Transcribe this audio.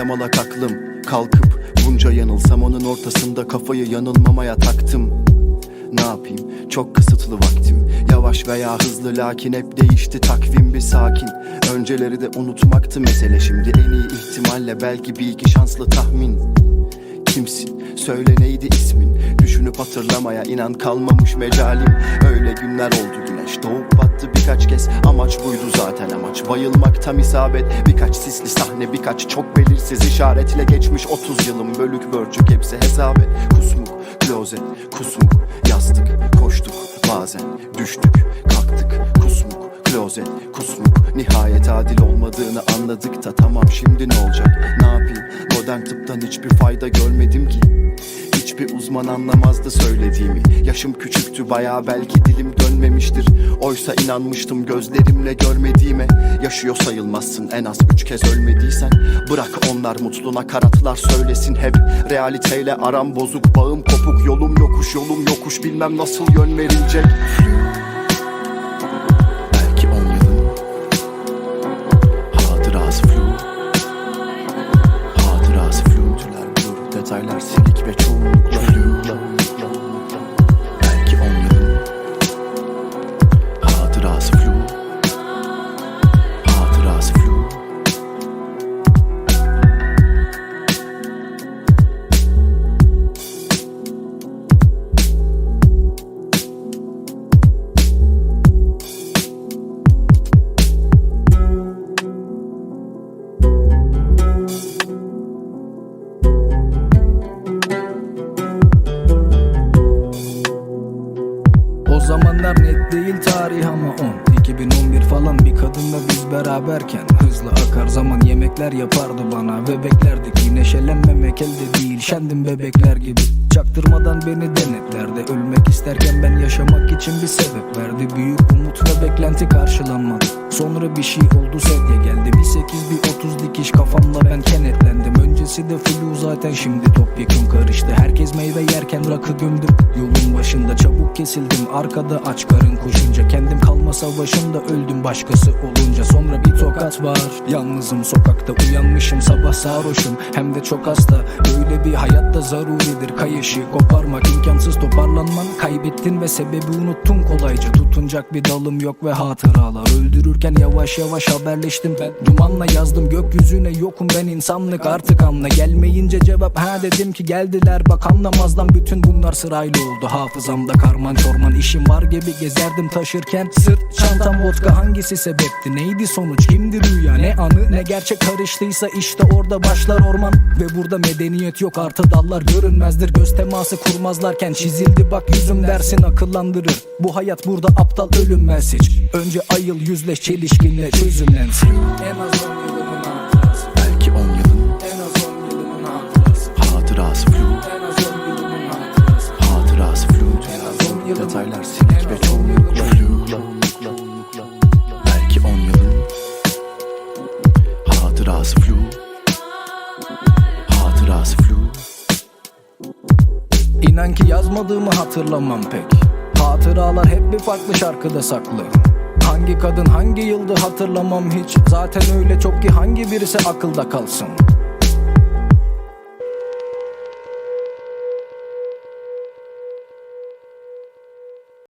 yamalak aklım. Kalkıp bunca yanılsam onun ortasında kafayı yanılmamaya taktım. Ne yapayım? Çok kısıtlı vaktim. Yavaş veya hızlı lakin hep değişti takvim. Bir sakin. Önceleri de unutmaktı mesele. Şimdi en iyi ihtimalle belki bir iki şanslı tahmin. Kimsin? Söyle neydi ismin? Düşünüp hatırlamaya inan kalmamış mecalim. Öyle günler oldu güneş doğup battı birkaç kez. Amaç buydu zaten amaç bayılmak tam isabet Birkaç sisli sahne birkaç çok belirsiz işaretle geçmiş 30 yılım Bölük bölçük hepsi hesap et. Kusmuk, klozet, kusmuk, yastık, koştuk Bazen düştük, kalktık, kusmuk, klozet, kusmuk Nihayet adil olmadığını anladık da tamam şimdi ne olacak? Ne yapayım? Modern tıptan hiçbir fayda görmedim ki. Hiçbir uzman anlamazdı söylediğimi. Yaşım küçüktü bayağı belki dilim dönmemiştir. Oysa inanmıştım gözlerimle görmediğime. Yaşıyor sayılmazsın en az üç kez ölmediysen. Bırak onlar mutlu nakaratlar söylesin hep. Realiteyle aram bozuk bağım kopuk Yolum yokuş yolum yokuş bilmem nasıl yön verilecek ve çoğunlukla zamanlar net değil tarih ama 10 2011 falan bir kadınla biz beraberken Hızlı akar. Zaman yemekler yapardı bana. Ve beklerdik yine neşelenmemek elde değil. Şendim bebekler gibi. Çaktırmadan beni denetlerdi. Ölmek isterken ben yaşamak için bir sebep verdi. Büyük umut ve beklenti karşılanmadı. Sonra bir şey oldu sedye geldi. Bir 8 bir 30 dikiş kafamla ben kenetlendim. Öncesi de flu zaten şimdi topyekun Herkes meyve yerken rakı gömdüm. Yolun başında çabuk kesildim. Arkada aç karın koşunca Kendim kalma savaşında öldüm. Başkası olunca Sonra bir tokat var. Yalnızım sokakta uyanmışım. Sabah sarhoşum Hem de çok hasta. Böyle bir hayatta zaruridir. Kayışı koparmak imkansız Kaybettin ve sebebi unuttun kolayca. Tutunacak bir dalım yok ve hatıralar. Öldürürken yavaş yavaş haberleştim. Ben Dumanla yazdım gökyüzüne yokum ben insanlık. Artık anla Gelmeyince cevap ha dedim ki geldiler Bak anlamazdan bütün bunlar sırayla oldu. Hafızamda karman çorman işim var gibi gezerdim taşırken. Sırt çantam vodka hangisi sebepti? Neydi sonuç? Kimdi rüya? Ne anı ne gerçek karıştıysa işte orada başlar orman. Ve burada medeniyet yok artı dallar görünmezdir. Göz teması kurmazlarken çizildi bak yüzüm dersin akıllandırır. Bu hayat burada aptal ölünmez hiç. Önce ayıl yüzleş çelişkinle çözümlensin. En az 10 yılımın hatırası Belki on yılın En az 10 yılımın hatırası Hatırası flu. En az 10 yılımın hatırası Hatırası flu. En az 10 yılımın Detaylar silik İnan ki yazmadığımı hatırlamam pek. Hatıralar hep bir farklı şarkıda saklı. Hangi kadın hangi yıldı hatırlamam hiç. Zaten öyle çok ki hangi birisi akılda kalsın